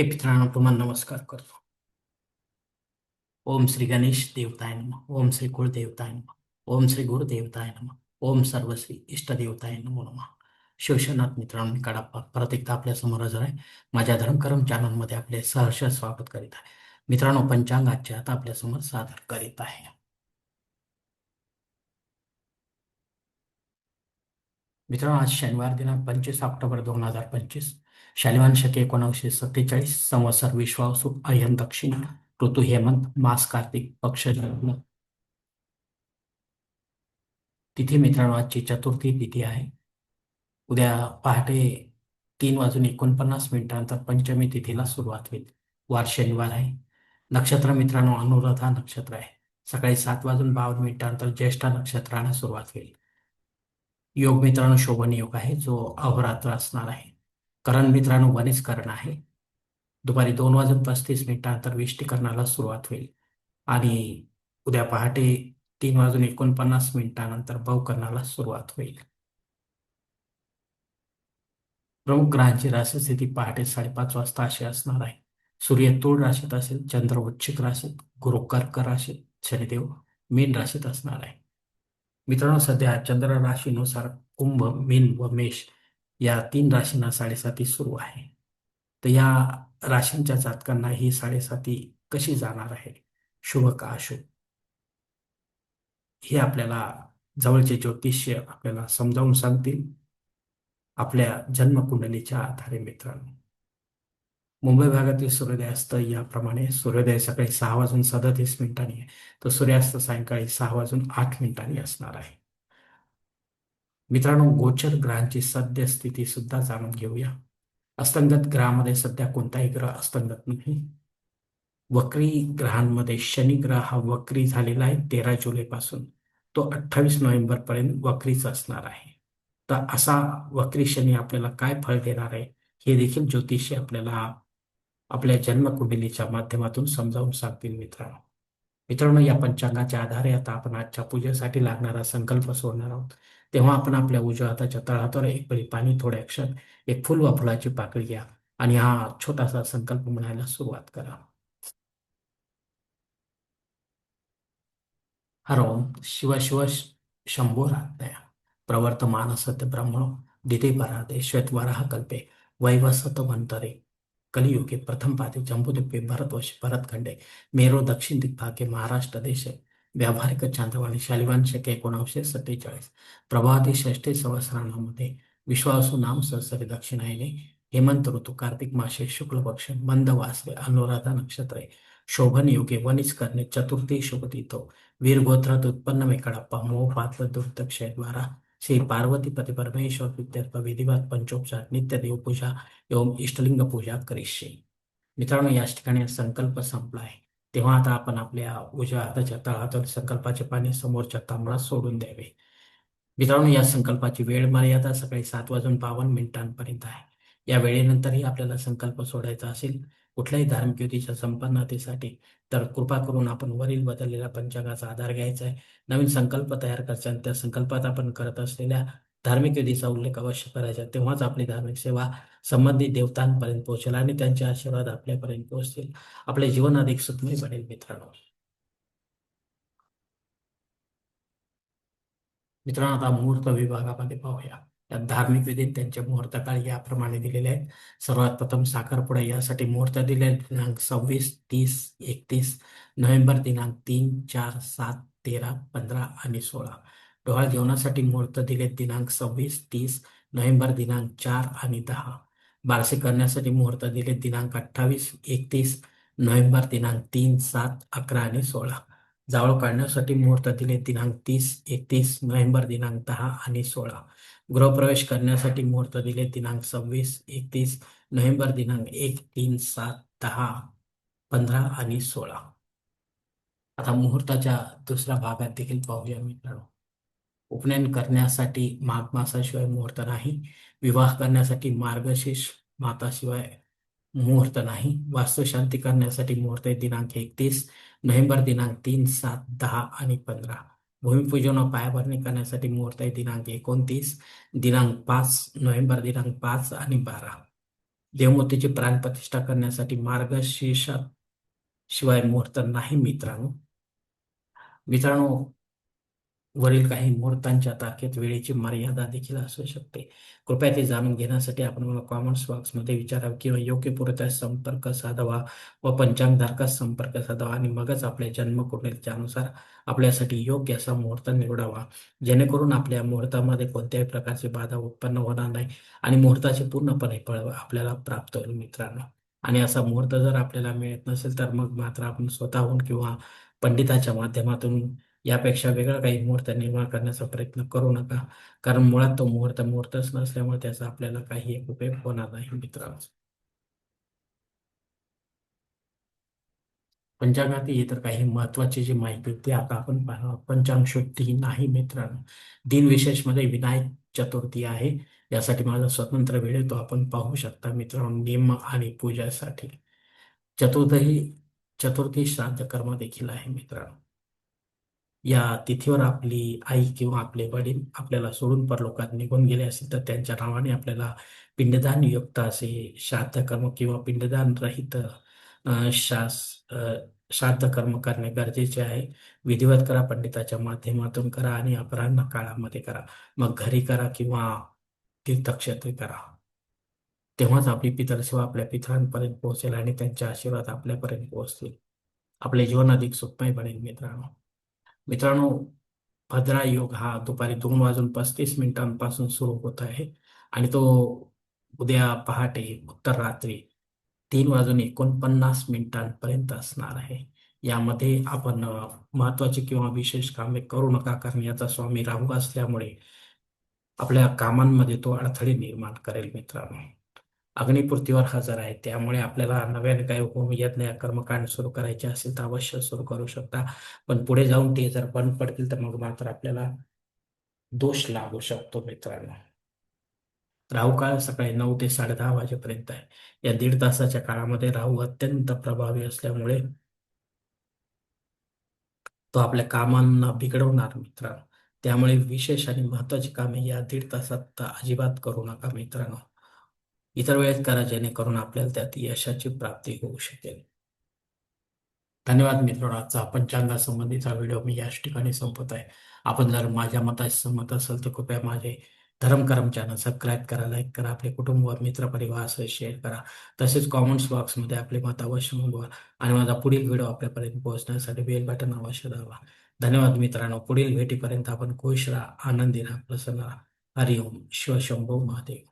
हे मित्रांनो तुम्हाला नमस्कार करतो. ओम श्री गणेश देवताय नम ओम श्री कुळदेवताय नम ओम श्री गुरुदेवताय नम ओम सर्वश्री इष्टदेवताय नमो नम. शिवशनाथ मित्रांनो मी काडाप्पा परत एकदा आपल्यासमोर हजर आहे. माझ्या धर्मकर्म चॅनलमध्ये आपले सहर्ष स्वागत करीत आहे. मित्रांनो पंचांग आजच्या आता आपल्यासमोर सादर करीत आहे. मित्रांनो आज शनिवार दिनांक पंचवीस ऑक्टोबर दोन हजार पंचवीस. शालिमान शके एकोणीसशे सत्तेचाळीस संवत्सर विश्वासू अयन दक्षिण ऋतू हेमंत मास कार्तिक पक्ष तिथी मित्रांनो आजची चतुर्थी तिथी आहे. उद्या पहाटे तीन वाजून एकोणपन्नास मिनिटानंतर पंचमी तिथीला सुरुवात होईल. वार शनिवार आहे. नक्षत्र मित्रांनो अनुराधा नक्षत्र आहे. सकाळी सात वाजून बावन्न मिनिटानंतर ज्येष्ठ नक्षत्राला सुरुवात होईल. योग मित्रांनो शोभन योग आहे जो अहोरात्र असणार आहे. करण मित्रांनो वनिस करण आहे. दुपारी दोन वाजून पस्तीस मिनिटांनंतर विष्टीकरणाला सुरुवात होईल. आणि उद्या पहाटे तीन वाजून एकोणपन्नास मिनिटानंतर बहुकरणाला सुरुवात होईल. प्रमुख ग्रहांची राशीस्थिती पहाटे साडेपाच वाजता अशी असणार आहे. सूर्य तूळ राशीत असेल चंद्र वृश्चिक राशीत गुरु कर्क राशीत शनिदेव मीन राशीत असणार आहे. मित्रांनो सध्या चंद्र राशीनुसार कुंभ मीन व मेष या तीन राशींना साडेसाती सुरू आहे. तर या राशींच्या जातकांना ही साडेसाती कशी जाणार आहे? शुभ का अशुभ? हे आपल्याला जवळचे ज्योतिष्य आपल्याला समजावून सांगतील. आपल्या जन्मकुंडलीच्या आधारे मित्रांनो. मुंबई भागातील सूर्योदयास्त याप्रमाणे सूर्योदय सकाळी सहा वाजून सदतीस मिनिटांनी आहे. तर सूर्यास्त सायंकाळी सहा वाजून आठ मिनिटांनी असणार आहे. मित्रांनो गोचर ग्रहांची सद्यस्थिती सुद्धा जाणून घेऊया. अस्तंगत ग्रहामध्ये सध्या कोणताही ग्रह अस्तंगत नाही. वक्री ग्रहांमध्ये शनी ग्रह हा वक्री झालेला आहे तेरा जुलै पासून. तो अठ्ठावीस नोव्हेंबरपर्यंत वक्रीच असणार आहे. तर असा वक्री शनी आपल्याला काय फळ देणार आहे हे देखील ज्योतिषी आपल्याला आपल्या जन्मकुंडलीच्या माध्यमातून समजावून सांगतील मित्रांनो. मित्रांनो या पंचांगाच्या आधारे आता आपण आजच्या पूजेसाठी लागणारा संकल्प सोडणार आहोत. तेव्हा आपण आपल्या उजव्या हाताच्या तळहातावर एक पळी पाणी थोड्या अक्षर एक फुल वा फुलाची पाकळी घ्या आणि हा छोटासा संकल्प म्हणायला सुरुवात करा. हरोम शिव शिव शंभो रात्या प्रवर्तमान सत्य ब्रह्मण दिदे पराधे श्वेतवाराह कल्पे वैवसत मंतरे कलियुगे प्रथम पादे जम्बुद्वीपे भरतवश भरतखंडे। मेरो दक्षिण दिग्भागे महाराष्ट्र देशे व्यावहारिक चांद्रवाणी शालिवान शके एकोणावीसशे सत्तेचाळीस. प्रभाती षष्ठी संवत्सरांमध्ये विश्वासू नाम सहसरी दक्षिणायने हेमंत ऋतू कार्तिक मासे शुक्ल पक्ष मंद वासरे अनुराधा नक्षत्रे शोभन युगे वनिज करणे चतुर्थी शुभतीतो वीरगोत्रात उत्पन्न मेकडप्पा मोह पात्र दुर्दक्षयद्वारा श्री पार्वती पती परमेश्वर प्रित्यर्थ विधिवत पंचोपचार नित्य देवपूजा एवं इष्टलिंग पूजा करिष्ये. मित्रांनो याच ठिकाणी संकल्प संपला आहे. तेव्हा आता आपण आपल्या उजव्या हाताच्या तळातून संकल्पाचे पाणी समोरच्या तांबळात सोडून द्यावे. मित्रांनो या संकल्पाची वेळ मर्यादा सकाळी सात वाजून बावन्न मिनिटांपर्यंत आहे. या वेळेनंतरही आपल्याला संकल्प सोडायचा असेल कुठल्याही धार्मिक युतीच्या संपन्नतेसाठी तर कृपा करून आपण वरील बदललेल्या पंचांगाचा आधार घ्यायचा आहे. नवीन संकल्प तयार करायचा आणि त्या संकल्पात आपण करत असलेल्या धार्मिक विधीचा उल्लेख अवश्य करायचा. तेव्हाच आपली धार्मिक सेवा संबंधित देवतांपर्यंत पोहोचेल आणि त्यांचे आशीर्वाद आपल्यापर्यंत पोहोचतील. आपले जीवन अधिक सुखमय बनेल मित्रांनो. मित्रांनो आता मुहूर्त विभागामध्ये पाहूया. त्यात धार्मिक विधीत त्यांचे मुहूर्त काळ याप्रमाणे दिलेले आहेत. सर्वात प्रथम साखरपुडा यासाठी मुहूर्त दिले दिनांक सव्वीस तीस एकतीस नोव्हेंबर दिनांक तीन चार सात तेरा पंधरा आणि सोळा. डोहाळ जेवणासाठी मुहूर्त दिले दिनांक सव्वीस तीस नोव्हेंबर दिनांक चार आणि दहा. बारसे करण्यासाठी मुहूर्त दिले दिनांक अठ्ठावीस एकतीस नोव्हेंबर दिनांक तीन सात अकरा आणि सोळा. जावळ काढण्यासाठी मुहूर्त दिले दिनांक तीस एकतीस नोव्हेंबर दिनांक दहा आणि सोळा. गृहप्रवेश करण्यासाठी मुहूर्त दिले दिनांक सव्वीस एकतीस नोव्हेंबर दिनांक एक तीन सात दहा पंधरा आणि सोळा. आता मुहूर्ताच्या दुसऱ्या भागात देखील पाहूया मित्रांनो. उपनयन करण्यासाठी माघ मासाशिवाय मुहूर्त नाही. विवाह करण्यासाठी मार्गशीर्ष माताशिवाय मुहूर्त नाही. वास्तुशांती करण्यासाठी मुहूर्त दिनांक एकतीस नोव्हेंबर दिनांक तीन सात दहा आणि पंधरा. भूमिपूजन व पायाभरणी करण्यासाठी मुहूर्त दिनांक एकोणतीस दिनांक पाच नोव्हेंबर दिनांक पाच आणि बारा. देवमूर्तीची प्राणप्रतिष्ठा करण्यासाठी मार्गशीर्षात शिवाय मुहूर्त नाही मित्रांनो. मित्रांनो वरील काही मुहूर्तांच्या तारखेत वेळेची मर्यादा देखील असू शकते. कृपया ते जाणून घेण्यासाठी आपण मला कॉमेंट्स बॉक्समध्ये विचारावं किंवा योग्य पुरत्या संपर्क साधावा व पंचांगधारकास संपर्क साधावा आणि मगच आपल्या जन्मकुंडलीच्यानुसार आपल्यासाठी योग्य असा मुहूर्त निवडावा. जेणेकरून आपल्या मुहूर्तामध्ये कोणत्याही प्रकारची बाधा उत्पन्न होणार नाही आणि मुहूर्ताचे पूर्णपणे फळ आपल्याला प्राप्त होईल मित्रांनो. आणि असा मुहूर्त जर आपल्याला मिळत नसेल तर मग मात्र आपण स्वतःहून किंवा पंडिताच्या माध्यमातून यापेक्षा वेगळा काही मुहूर्त निर्माण करण्याचा प्रयत्न करू नका. कारण मुळात तो मुहूर्त मुहूर्तच नसल्यामुळे त्याचा आपल्याला काही एक उपयोग होणार नाही मित्रांनो. पंचांगातील इतर काही महत्वाची जी माहिती होती आता आपण पाहणार. पंचांग शुद्धी नाही मित्रांनो. दिनविशेषमध्ये विनायक चतुर्थी आहे. यासाठी माझा स्वतंत्र वेळ तो आपण पाहू शकता मित्रांनो नियम आणि पूजासाठी. चतुर्थी चतुर्थी श्राद्ध कर्म देखील आहे मित्रांनो. या तिथीवर आपली आई किंवा आपले वडील आपल्याला सोडून परलोकात निघून गेले असेल तर त्यांच्या नावाने आपल्याला पिंडदान युक्त असे श्राद्ध कर्म किंवा पिंडदान रहित शास श्राद्ध कर्म करणे गरजेचे आहे. विधिवत करा पंडिताच्या माध्यमातून करा आणि अपराह्न काळामध्ये करा. मग घरी करा किंवा तीर्थक्षेत्री करा. तेव्हाच आपली पितरसेवा आपल्या पितरांपर्यंत पोहोचेल आणि त्यांचे आशीर्वाद आपल्यापर्यंत पोहोचतील. आपले जीवन अधिक सुखमय बनेल मित्रांनो. मित्रांनो भद्रा योग हा दुपारी दोन वाजून पस्तीस मिनिटांपासून सुरू होत आहे आणि तो उद्या पहाटे उत्तर रात्री तीन वाजून एकोणपन्नास मिनिटांपर्यंत असणार आहे. यामध्ये आपण महत्वाची किंवा विशेष कामे करू नका कारण याचा स्वामी राहू असल्यामुळे आपल्या कामांमध्ये तो अडथळे निर्माण करेल मित्रांनो. अग्निपूर्तीवर हजर आहे. त्यामुळे आपल्याला नव्याने काही होम यज्ञ कर्मकांड सुरू करायचे असेल तर अवश्य सुरू करू शकता. पण पुढे जाऊन ते जर बंद पडतील तर मग मात्र आपल्याला दोष लागू शकतो मित्रांनो. राहू काळ सकाळी नऊ ते साडे दहा वाजेपर्यंत आहे. या दीड तासाच्या काळामध्ये राहू अत्यंत प्रभावी असल्यामुळे तो आपल्या कामांना बिघडवणार मित्रांनो. त्यामुळे विशेष आणि महत्वाची कामे या दीड तासात अजिबात करू नका मित्रांनो. इतर वेळेत करा जेणेकरून आपल्याला त्यात यशाची प्राप्ती होऊ शकेल. धन्यवाद मित्रांनो. आजचा पंचांगासंबंधीचा व्हिडिओ मी याच ठिकाणी संपत आहे. आपण जर माझ्या मताशी सहमत असेल तर कृपया माझे धर्मकर्म चॅनल सबस्क्राईब करा लाईक करा आपले कुटुंब व मित्रपरिवारासह शेअर करा. तसेच कॉमेंट्स बॉक्समध्ये आपले मत अवश्य नोंदवा आणि माझा पुढील व्हिडिओ आपल्यापर्यंत पोहोचण्यासाठी बेल बटन अवश्य दाबा. धन्यवाद मित्रांनो. पुढील भेटीपर्यंत आपण खुश राहा आनंदी राहा प्रसन्न राहा. हरिओम. शिवशंभो महादेव.